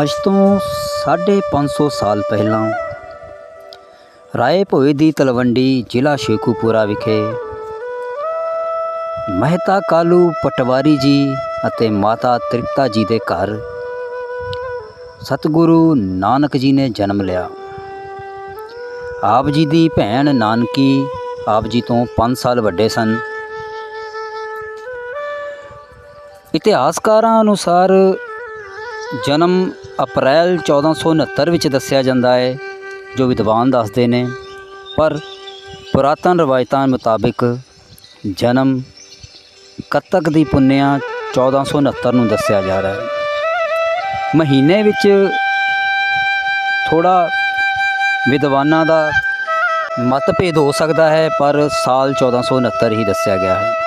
ਅੱਜ ਤੋਂ 550 ਸਾਲ ਪਹਿਲਾਂ ਰਾਏ ਭੋਏ ਦੀ ਤਲਵੰਡੀ ਜ਼ਿਲ੍ਹਾ ਸ਼ੇਖੂਪੁਰਾ ਵਿਖੇ ਮਹਿਤਾ ਕਾਲੂ ਪਟਵਾਰੀ ਜੀ ਅਤੇ ਮਾਤਾ ਤ੍ਰਿਪਤਾ ਜੀ ਦੇ ਘਰ ਸਤਿਗੁਰੂ ਨਾਨਕ ਜੀ ਨੇ ਜਨਮ ਲਿਆ। ਆਪ ਜੀ ਦੀ ਭੈਣ ਨਾਨਕੀ ਆਪ ਜੀ ਤੋਂ 5 ਸਾਲ ਵੱਡੇ ਸਨ। ਇਤਿਹਾਸਕਾਰਾਂ ਅਨੁਸਾਰ ਜਨਮ ਅਪ੍ਰੈਲ 1469 ਵਿੱਚ ਦੱਸਿਆ ਜਾਂਦਾ ਹੈ, ਜੋ ਵਿਦਵਾਨ ਦੱਸਦੇ ਨੇ। ਪਰ ਪੁਰਾਤਨ ਰਵਾਇਤਾਂ ਮੁਤਾਬਿਕ ਜਨਮ ਕੱਤਕ ਦੀ ਪੁੰਨਿਆ 1469 ਨੂੰ ਦੱਸਿਆ ਜਾ ਰਿਹਾ ਹੈ। ਮਹੀਨੇ ਵਿੱਚ ਥੋੜਾ ਵਿਦਵਾਨਾਂ ਦਾ ਮਤਭੇਦ ਹੋ ਸਕਦਾ ਹੈ, ਪਰ ਸਾਲ 1469 ਹੀ ਦੱਸਿਆ ਗਿਆ ਹੈ।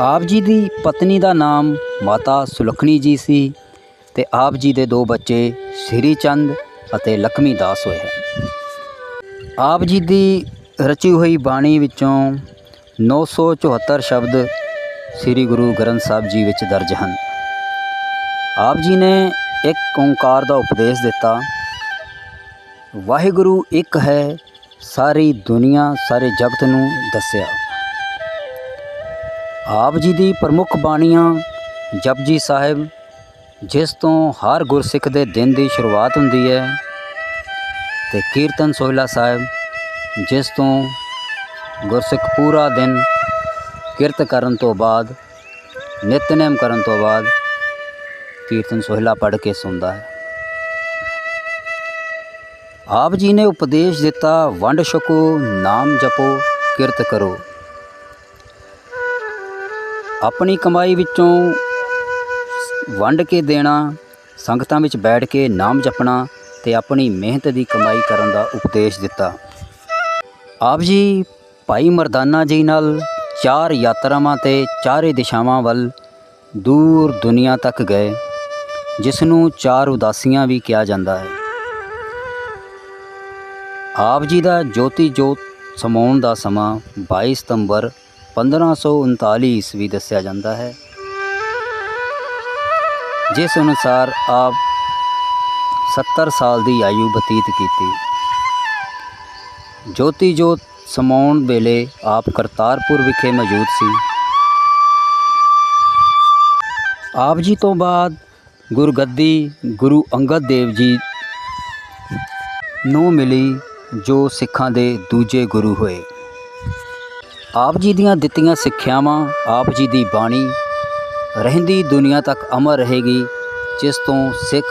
ਆਪ ਜੀ ਦੀ ਪਤਨੀ ਦਾ ਨਾਮ ਮਾਤਾ ਸੁਲਖਣੀ ਜੀ ਸੀ ਤੇ ਆਪ ਜੀ ਦੇ ਦੋ ਬੱਚੇ ਸ੍ਰੀ ਚੰਦ ਅਤੇ ਲక్ష్ਮੀ ਦਾਸ ਹੋਏ ਹਨ। ਆਪ ਜੀ ਦੀ ਰਚੀ ਹੋਈ ਬਾਣੀ ਵਿੱਚੋਂ 974 ਸ਼ਬਦ ਸ੍ਰੀ ਗੁਰੂ ਗ੍ਰੰਥ ਸਾਹਿਬ ਜੀ ਵਿੱਚ ਦਰਜ ਹਨ। ਆਪ ਜੀ ਨੇ ਇੱਕ ਓੰਕਾਰ ਦਾ ਉਪਦੇਸ਼ ਦਿੱਤਾ, ਵਾਹਿਗੁਰੂ ਇੱਕ ਹੈ, ਸਾਰੀ ਦੁਨੀਆ, ਸਾਰੇ ਜਗਤ ਨੂੰ ਦੱਸਿਆ। ਆਪ ਜੀ ਦੀ ਪ੍ਰਮੁੱਖ ਬਾਣੀਆਂ ਜਪਜੀ ਸਾਹਿਬ, ਜਿਸ ਤੋਂ ਹਰ ਗੁਰਸਿੱਖ ਦੇ ਦਿਨ ਦੀ ਸ਼ੁਰੂਆਤ ਹੁੰਦੀ ਹੈ, ਤੇ ਕੀਰਤਨ ਸੋਹਿਲਾ ਸਾਹਿਬ, ਜਿਸ ਤੋਂ ਗੁਰਸਿੱਖ ਪੂਰਾ ਦਿਨ ਕਿਰਤ ਕਰਨ ਤੋਂ ਬਾਅਦ ਨਿਤਨੇਮ ਕਰਨ ਤੋਂ ਬਾਅਦ ਕੀਰਤਨ ਸੋਹਿਲਾ ਪੜ੍ਹ ਕੇ ਸੁਣਦਾ ਹੈ। ਆਪ ਜੀ ਨੇ ਉਪਦੇਸ਼ ਦਿੱਤਾ, ਵੰਡ ਛਕੋ, ਨਾਮ ਜਪੋ, ਕਿਰਤ ਕਰੋ। ਆਪਣੀ ਕਮਾਈ ਵਿੱਚੋਂ ਵੰਡ ਕੇ ਦੇਣਾ, ਸੰਗਤਾਂ ਵਿੱਚ ਬੈਠ ਕੇ ਨਾਮ ਜਪਣਾ ਤੇ ਆਪਣੀ ਮਿਹਨਤ ਦੀ ਕਮਾਈ ਕਰਨ ਦਾ ਉਪਦੇਸ਼ ਦਿੱਤਾ। ਆਪ ਜੀ, ਭਾਈ ਮਰਦਾਨਾ ਜੀ ਨਾਲ ਚਾਰ ਯਾਤਰਾਵਾਂ ਤੇ ਚਾਰੇ ਦਿਸ਼ਾਵਾਂ ਵੱਲ ਦੂਰ ਦੁਨੀਆ ਤੱਕ ਗਏ, ਜਿਸ ਨੂੰ ਚਾਰ ਉਦਾਸੀਆਂ ਵੀ ਕਿਹਾ ਜਾਂਦਾ ਹੈ। ਆਪ ਜੀ ਦਾ ਜੋਤੀ ਜੋਤ ਸਮਾਉਣ ਦਾ ਸਮਾਂ 22 ਸਤੰਬਰ 1539 ਈਸਵੀ ਦੱਸਿਆ ਜਾਂਦਾ ਹੈ। ਜਿਸ ਅਨੁਸਾਰ ਆਪ 70 ਸਾਲ ਦੀ ਆਯੂ ਬਤੀਤ ਕੀਤੀ। ਜੋਤੀ ਜੋਤ ਸਮਾਉਣ ਵੇਲੇ ਆਪ ਕਰਤਾਰਪੁਰ ਵਿਖੇ ਮੌਜੂਦ ਸੀ। ਆਪ ਜੀ ਤੋਂ ਬਾਅਦ ਗੁਰਗੱਦੀ ਗੁਰੂ ਅੰਗਦ ਦੇਵ ਜੀ ਨੂੰ ਮਿਲੀ ਜੋ ਸਿੱਖਾਂ ਦੇ ਦੂਜੇ ਗੁਰੂ ਹੋਏ। ਆਪ ਜੀ ਦੀਆਂ ਦਿੱਤੀਆਂ ਸਿੱਖਿਆਵਾਂ, ਆਪ ਜੀ ਦੀ ਬਾਣੀ, ਰਹਿੰਦੀ ਦੁਨੀਆ ਤੱਕ ਅਮਰ ਰਹੇਗੀ, ਜਿਸ ਤੋਂ ਸਿੱਖ